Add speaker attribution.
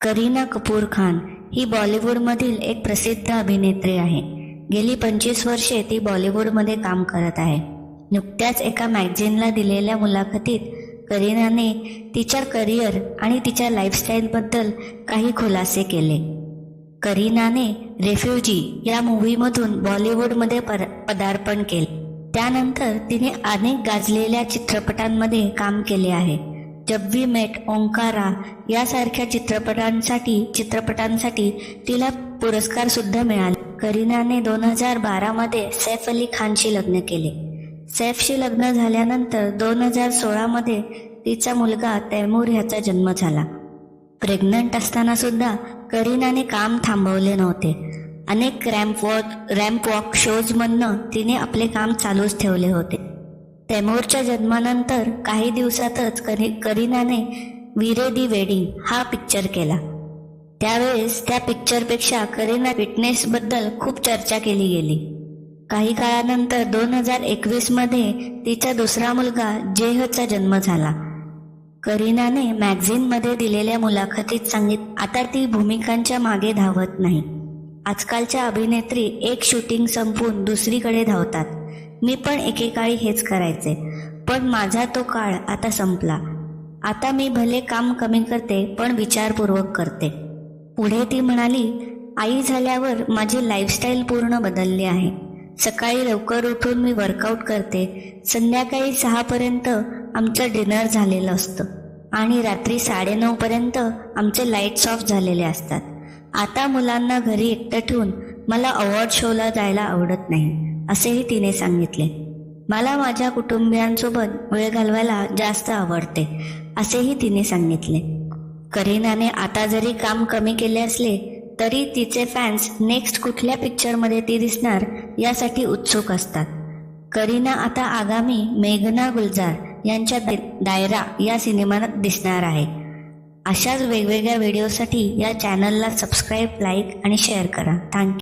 Speaker 1: करीना कपूर खान ही बॉलिवूडमधील एक प्रसिद्ध अभिनेत्री आहे. गेली पंचवीस वर्षे ती बॉलिवूडमध्ये काम करत आहे. नुकत्याच एका मॅगझिनला दिलेल्या मुलाखतीत करीनाने तिच्या करिअर आणि तिच्या लाईफस्टाईलबद्दल काही खुलासे केले. करीनाने रेफ्युजी या मूव्हीमधून बॉलिवूडमध्ये पर पदार्पण केले. त्यानंतर तिने अनेक गाजलेल्या चित्रपटांमध्ये काम केले आहे. जब वी मेट ओंकारा यासारख्या चित्रपटांसाठी चित्रपटांसाठी तिला पुरस्कार सुद्धा मिळाले. करीनाने दोन हजार बारामध्ये सैफ अली खानशी लग्न केले. सैफशी लग्न झाल्यानंतर दोन हजार सोळामध्ये तिचा मुलगा तैमूर ह्याचा जन्म झाला. प्रेग्नंट असताना सुद्धा करीनाने काम थांबवले नव्हते. अनेक रॅम्प वॉक रॅम्प वॉक शोजमधनं तिने आपले काम चालूच ठेवले होते. तैमूरच्या जन्मानंतर काही दिवसातच करी करीनाने विरे दी वेडिंग हा पिक्चर केला. त्यावेळेस त्या पिक्चरपेक्षा करीना फिटनेसबद्दल खूप चर्चा केली गेली. काही काळानंतर दोन हजार एकवीसमध्ये तिचा दुसरा मुलगा जेहचा जन्म झाला. करीनाने मॅगझिनमध्ये दिलेल्या मुलाखतीत सांगित आता ती भूमिकांच्या मागे धावत नाही. आजकालच्या अभिनेत्री एक शूटिंग संपवून दुसरीकडे धावतात. मी पण एकेकाळी हेच करायचे. पण माझा तो काळ आता संपला. आता मी भले काम कमी करते पण विचारपूर्वक करते. पुढे ती म्हणाली आई झाल्यावर माझी लाईफस्टाईल पूर्ण बदलली आहे. सकाळी लवकर उठून मी वर्कआउट करते. संध्याकाळी सहापर्यंत आमचं डिनर झालेलं असतं. आणि रात्री साडेनऊपर्यंत आमचे लाईट्स ऑफ झालेले असतात. आता मुलांना घरी एकटं ठेवून मला अवॉर्ड शोला जायला आवडत नाही. असेही तिने सांगितले. मला माझ्या कुटुंबियांसोबत वेळ घालवायला जास्त आवडते असेही तिने सांगितले. करीनाने आता जरी काम कमी केले असले तरी तिचे फॅन्स नेक्स्ट कुठल्या पिक्चरमध्ये ती दिसणार यासाठी उत्सुक असतात. करीना आता आगामी मेघना गुलजार यांच्या दा- दायरा या सिनेमात दिसणार आहे. अशाच वेगवेगळ्या व्हिडिओसाठी या चॅनलला सबस्क्राईब लाईक आणि शेअर करा. Thank you